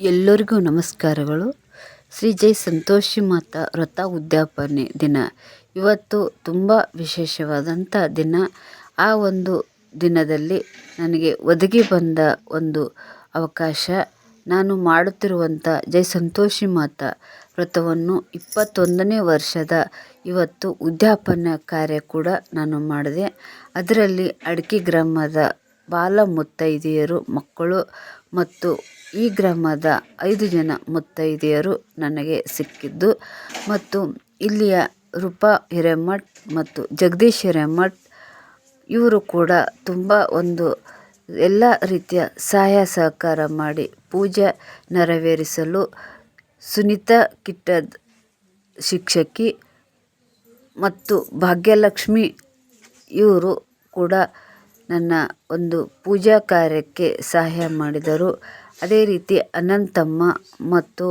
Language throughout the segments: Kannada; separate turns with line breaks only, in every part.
ಎಲ್ಲರಿಗೂ ನಮಸ್ಕಾರಗಳು. ಶ್ರೀ ಜೈ ಸಂತೋಷಿ ಮಾತಾ ವ್ರತ ಉದ್ಯಾಪನೆ ದಿನ. ಇವತ್ತು ತುಂಬ ವಿಶೇಷವಾದಂಥ ದಿನ. ಆ ಒಂದು ದಿನದಲ್ಲಿ ನನಗೆ ಒದಗಿ ಬಂದ ಒಂದು ಅವಕಾಶ. ನಾನು ಮಾಡುತ್ತಿರುವಂಥ ಜೈ ಸಂತೋಷಿ ಮಾತಾ ವ್ರತವನ್ನು ಇಪ್ಪತ್ತೊಂದನೇ ವರ್ಷದ ಇವತ್ತು ಉದ್ಯಾಪನ ಕಾರ್ಯ ಕೂಡ ನಾನು ಮಾಡಿದೆ. ಅದರಲ್ಲಿ ಅಡಕೆ ಗ್ರಾಮದ ಬಾಲ ಮುತ್ತೈದೆಯರು ಮಕ್ಕಳು ಮತ್ತು ಈ ಗ್ರಾಮದ ಐದು ಜನ ಮುತ್ತೈದೆಯರು ನನಗೆ ಸಿಕ್ಕಿದ್ದು. ಮತ್ತು ಇಲ್ಲಿಯ ರೂಪಾ ಹಿರೇಮಠ್ ಮತ್ತು ಜಗದೀಶ್ ಹಿರೇಮಠ್, ಇವರು ಕೂಡ ತುಂಬ ಒಂದು ಎಲ್ಲ ರೀತಿಯ ಸಹಾಯ ಸಹಕಾರ ಮಾಡಿ ಪೂಜೆ ನೆರವೇರಿಸಲು ಸುನೀತಾ ಕಿಟ್ಟದ್ ಶಿಕ್ಷಕಿ ಮತ್ತು ಭಾಗ್ಯಲಕ್ಷ್ಮಿ ಇವರು ಕೂಡ ನನ್ನ ಒಂದು ಪೂಜಾ ಕಾರ್ಯಕ್ಕೆ ಸಹಾಯ ಮಾಡಿದರು. ಅದೇ ರೀತಿ ಅನಂತಮ್ಮ ಮತ್ತು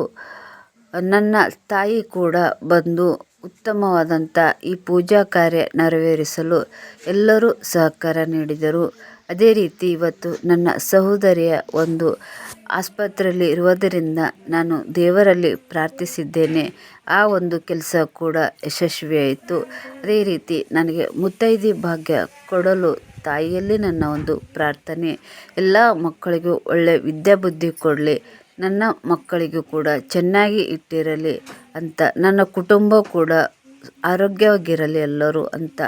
ನನ್ನ ತಾಯಿ ಕೂಡ ಬಂದು ಉತ್ತಮವಾದಂಥ ಈ ಪೂಜಾ ಕಾರ್ಯ ನೆರವೇರಿಸಲು ಎಲ್ಲರೂ ಸಹಕಾರ ನೀಡಿದರು. ಅದೇ ರೀತಿ ಇವತ್ತು ನನ್ನ ಸಹೋದರಿಯ ಒಂದು ಆಸ್ಪತ್ರೆಯಲ್ಲಿ ಇರುವುದರಿಂದ ನಾನು ದೇವರಲ್ಲಿ ಪ್ರಾರ್ಥಿಸಿದ್ದೇನೆ. ಆ ಒಂದು ಕೆಲಸ ಕೂಡ ಯಶಸ್ವಿಯಾಯಿತು. ಅದೇ ರೀತಿ ನನಗೆ ಮುತ್ತೈದೆ ಭಾಗ್ಯ ಕೊಡಲು ತಾಯಿಯಲ್ಲಿ ನನ್ನ ಒಂದು ಪ್ರಾರ್ಥನೆ. ಎಲ್ಲ ಮಕ್ಕಳಿಗೂ ಒಳ್ಳೆಯ ವಿದ್ಯಾಬುದ್ಧಿ ಕೊಡಲಿ. ನನ್ನ ಮಕ್ಕಳಿಗೂ ಕೂಡ ಚೆನ್ನಾಗಿ ಇಟ್ಟಿರಲಿ ಅಂತ ನನ್ನ ಕುಟುಂಬ ಕೂಡ ಆರೋಗ್ಯವಾಗಿರಲಿ ಎಲ್ಲರೂ ಅಂತ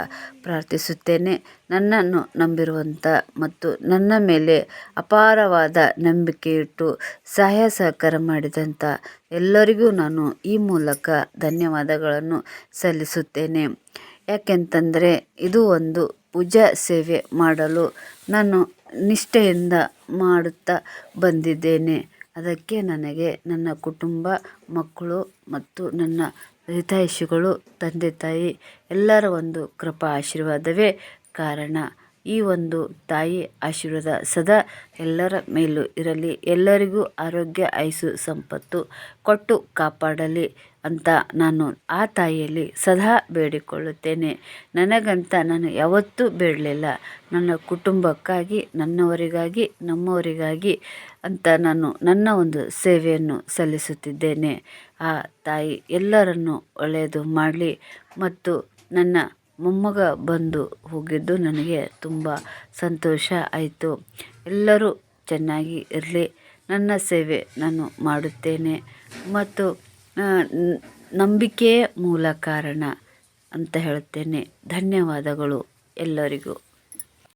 ಪ್ರಾರ್ಥಿಸುತ್ತೇನೆ. ನನ್ನನ್ನು ನಂಬಿರುವಂಥ ಮತ್ತು ನನ್ನ ಮೇಲೆ ಅಪಾರವಾದ ನಂಬಿಕೆ ಇಟ್ಟು ಸಹಾಯ ಸಹಕಾರ ಮಾಡಿದಂಥ ಎಲ್ಲರಿಗೂ ನಾನು ಈ ಮೂಲಕ ಧನ್ಯವಾದಗಳನ್ನು ಸಲ್ಲಿಸುತ್ತೇನೆ. ಯಾಕೆಂತಂದರೆ ಇದು ಒಂದು ಪೂಜಾ ಸೇವೆ ಮಾಡಲು ನಾನು ನಿಷ್ಠೆಯಿಂದ ಮಾಡುತ್ತಾ ಬಂದಿದ್ದೇನೆ. ಅದಕ್ಕೆ ನನಗೆ ನನ್ನ ಕುಟುಂಬ, ಮಕ್ಕಳು ಮತ್ತು ನನ್ನ ಹಿತೈಷಿಗಳು ತಂದೆ ತಾಯಿ ಎಲ್ಲರ ಒಂದು ಕೃಪಾ ಆಶೀರ್ವಾದವೇ ಕಾರಣ. ಈ ಒಂದು ತಾಯಿ ಆಶೀರ್ವಾದ ಸದಾ ಎಲ್ಲರ ಮೇಲೂ ಇರಲಿ. ಎಲ್ಲರಿಗೂ ಆರೋಗ್ಯ ಐಸು ಸಂಪತ್ತು ಕೊಟ್ಟು ಕಾಪಾಡಲಿ ಅಂತ ನಾನು ಆ ತಾಯಿಯಲ್ಲಿ ಸದಾ ಬೇಡಿಕೊಳ್ಳುತ್ತೇನೆ. ನನಗಂತ ನಾನು ಯಾವತ್ತೂ ಬೇಡಲಿಲ್ಲ. ನನ್ನ ಕುಟುಂಬಕ್ಕಾಗಿ, ನನ್ನವರಿಗಾಗಿ, ನಮ್ಮವರಿಗಾಗಿ ಅಂತ ನಾನು ನನ್ನ ಒಂದು ಸೇವೆಯನ್ನು ಸಲ್ಲಿಸುತ್ತಿದ್ದೇನೆ. ಆ ತಾಯಿ ಎಲ್ಲರನ್ನು ಒಳ್ಳೆಯದು ಮಾಡಲಿ ಮತ್ತು ನನ್ನ ಮೊಮ್ಮಗ ಬಂದು ಹೋಗಿದ್ದು ನನಗೆ ತುಂಬ ಸಂತೋಷ ಆಯಿತು. ಎಲ್ಲರೂ ಚೆನ್ನಾಗಿ ಇರಲಿ. ನನ್ನ ಸೇವೆ ನಾನು ಮಾಡುತ್ತೇನೆ. ಮತ್ತು ನಂಬಿಕೆಯೇ ಮೂಲ ಕಾರಣ ಅಂತ ಹೇಳುತ್ತೇನೆ. ಧನ್ಯವಾದಗಳು ಎಲ್ಲರಿಗೂ.